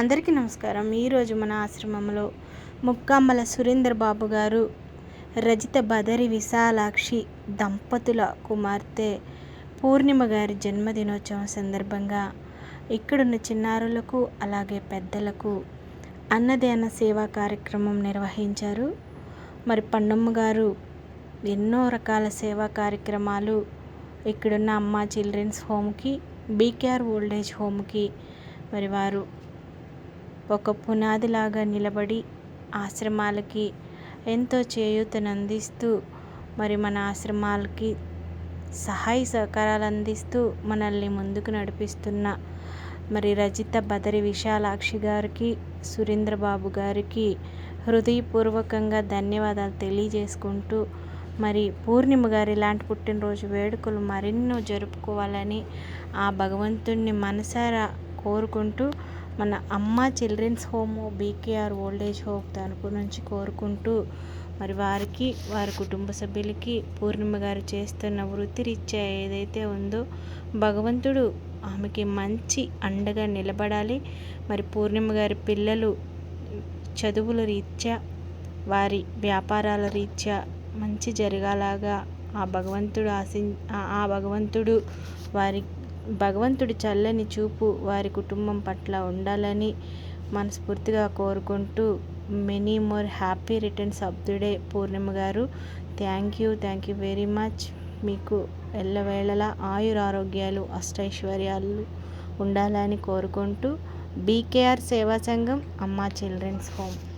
అందరికీ నమస్కారం. ఈరోజు మన ఆశ్రమంలో ముక్కామల సురేంద్ర బాబు గారు రజిత బదరి విశాలాక్షి దంపతుల కుమార్తె పూర్ణిమ గారి జన్మదినోత్సవం సందర్భంగా ఇక్కడున్న చిన్నారులకు అలాగే పెద్దలకు అన్నదాన సేవా కార్యక్రమం నిర్వహించారు. మరి పండమ్మ గారు ఎన్నో రకాల సేవా కార్యక్రమాలు ఇక్కడున్న అమ్మ చిల్డ్రన్స్ హోమ్కి బీకేఆర్ ఓల్డేజ్ హోమ్కి మరి వారు ఒక పునాదిలాగా నిలబడి ఆశ్రమాలకి ఎంతో చేయూతను అందిస్తూ మరి మన ఆశ్రమాలకి సహాయ సహకారాలు అందిస్తూ మనల్ని ముందుకు నడిపిస్తున్న మరి రజిత బదరి విశాలాక్షి గారికి సురేంద్రబాబు గారికి హృదయపూర్వకంగా ధన్యవాదాలు తెలియజేసుకుంటూ మరి పూర్ణిమ గారు ఇలాంటి పుట్టినరోజు వేడుకలు మరెన్నో జరుపుకోవాలని ఆ భగవంతుణ్ణి మనసారా కోరుకుంటూ మన అమ్మ children's home BKR old age home తరపు నుంచి కోరుకుంటూ మరి వారికి వారి కుటుంబ సభ్యులకి పూర్ణిమ గారు చేస్తున్న వృత్తిరీత్యా ఏదైతే ఉందో భగవంతుడు ఆమెకి మంచి అండగా నిలబడాలి. మరి పూర్ణిమ గారి పిల్లలు చదువుల రీత్యా వారి వ్యాపారాల రీత్యా మంచి జరగాలాగా ఆ భగవంతుడు ఆశి ఆ భగవంతుడు వారి భగవంతుడి చల్లని చూపు వారి కుటుంబం పట్ల ఉండాలని మనస్ఫూర్తిగా కోరుకుంటూ many more happy returns of the day Purnima garu. Thank you thank you very much. మీకు ఎల్లవేళలా ఆయురారోగ్యాలు అష్టైశ్వర్యాలు ఉండాలని కోరుకుంటూ బీకేఆర్ సేవా సంఘం అమ్మ చిల్డ్రన్స్ హోమ్.